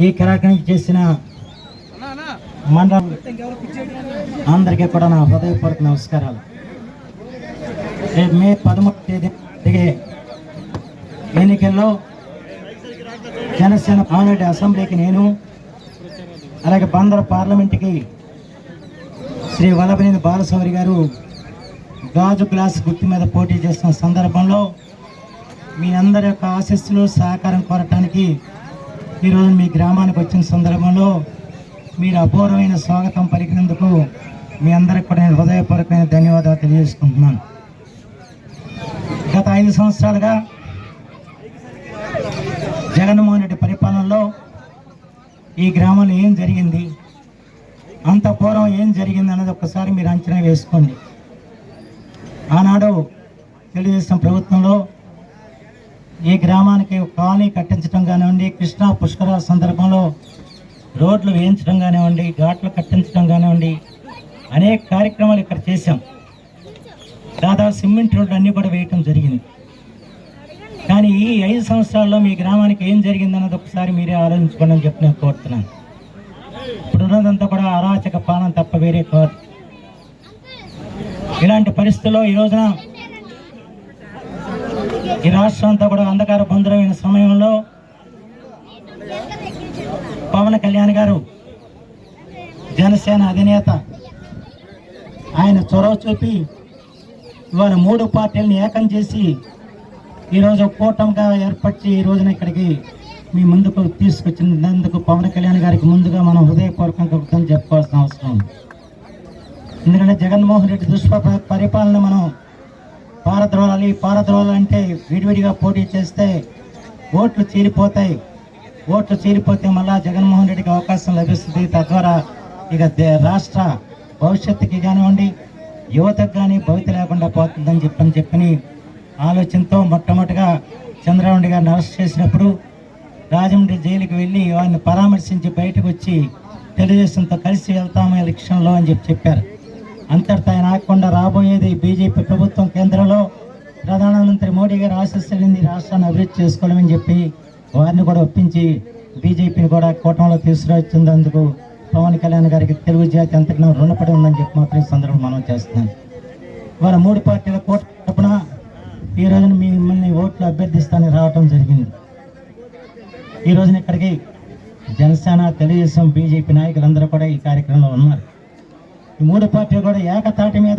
ఈ కార్యక్రమం చేసిన మండలం అందరికీ కూడా నా హృదయపూర్వక నమస్కారాలు. రేపు మే పదమూడు తేదీ జరిగే ఎన్నికల్లో జనసేన ఆల్రెడీ అసెంబ్లీకి నేను అలాగే బందర పార్లమెంట్కి శ్రీ వల్లభనేని బాలసౌరి గారు గాజు గ్లాస్ గుర్తు మీద పోటీ చేస్తున్న సందర్భంలో మీ అందరి యొక్క ఆశస్సులు సహకారం కోరటానికి ఈరోజు మీ గ్రామానికి వచ్చిన సందర్భంలో మీరు అపూర్వమైన స్వాగతం పలికినందుకు మీ అందరికి కూడా నేను హృదయపూర్వకమైన ధన్యవాదాలు తెలియజేసుకుంటున్నాను. గత ఐదు సంవత్సరాలుగా జగన్మోహన్ రెడ్డి పరిపాలనలో ఈ గ్రామంలో ఏం జరిగింది అంత పూర్వం ఏం జరిగింది అన్నది ఒక్కసారి మీరు అంచనా వేసుకోండి. ఆనాడు తెలుగుదేశం ప్రభుత్వంలో ఈ గ్రామానికి కాలనీ కట్టించడం కానివ్వండి కృష్ణా పుష్కరాల సందర్భంలో రోడ్లు వేయించడం కానివ్వండి ఘాట్లు కట్టించడం కానివ్వండి అనేక కార్యక్రమాలు ఇక్కడ చేశాం. దాదాపు సిమెంట్ రోడ్లు అన్నీ కూడా వేయటం జరిగింది. కానీ ఈ ఐదు సంవత్సరాల్లో మీ గ్రామానికి ఏం జరిగిందన్నది ఒకసారి మీరే ఆలోచించుకోండి అని చెప్పి నేను కోరుతున్నాను. ఇప్పుడు ఉన్నదంతా కూడా అరాచక పాలన తప్ప వేరే కాదు. ఇలాంటి పరిస్థితుల్లో ఈ రోజున ఈ రాష్ట్రం అంతా కూడా అంధకార బంధురమైన సమయంలో పవన్ కళ్యాణ్ గారు జనసేన అధినేత ఆయన చొరవ చూపి ఇవాళ మూడు పార్టీలను ఏకం చేసి ఈరోజు కూటమిగా ఏర్పరిచి ఈ రోజున ఇక్కడికి మీ ముందుకు తీసుకొచ్చినందుకు పవన్ కళ్యాణ్ గారికి ముందుగా మనం హృదయపూర్వకంగా చెప్పుకోవాల్సిన అవసరం ఉంది. ఎందుకంటే జగన్మోహన్ రెడ్డి దుష్ప పరిపాలన మనం పారద్రోలాలి పారద్రోలాలంటే విడివిడిగా పోటీ చేస్తే ఓట్లు చీలిపోతాయి. ఓట్లు చీలిపోతే మళ్ళా జగన్మోహన్ రెడ్డికి అవకాశం లభిస్తుంది. తద్వారా ఇక దే- రాష్ట్ర భవిష్యత్తుకి కానివ్వండి యువతకు కానీ భవిత లేకుండా పోతుందని చెప్పని చెప్పని ఆలోచనతో మొట్టమొదటిగా చంద్రబాబు గారిని అరెస్ట్ చేసినప్పుడు రాజమండ్రి జైలుకి వెళ్ళి వారిని పరామర్శించి బయటకు వచ్చి తెలుగుదేశంతో కలిసి వెళ్తాము ఎలక్షన్లో అని చెప్పి చెప్పారు. అంతటితో నాకుండా రాబోయేది బీజేపీ ప్రభుత్వం కేంద్రంలో ప్రధానమంత్రి మోడీ గారు ఆశిస్తుంది రాష్ట్రాన్ని అభివృద్ధి చేసుకోవాలని చెప్పి వారిని కూడా ఒప్పించి బీజేపీని కూడా కూటమిలో తీసుకురావచ్చేందుకు పవన్ కళ్యాణ్ గారికి తెలుగు జాతి అంతటినా రుణపడి ఉందని చెప్పి మాత్రం సందర్భం మనం చేస్తున్నాను వాళ్ళ మూడు పార్టీల కూటమిన తరపున ఈ రోజున మిమ్మల్ని ఓట్లు అభ్యర్థిస్తానని రావటం జరిగింది. ఈ రోజున ఇక్కడికి జనసేన తెలుగుదేశం బీజేపీ నాయకులందరూ కూడా ఈ కార్యక్రమంలో ఉన్నారు. మూడు పార్టీలు కూడా ఏకతాటి మీద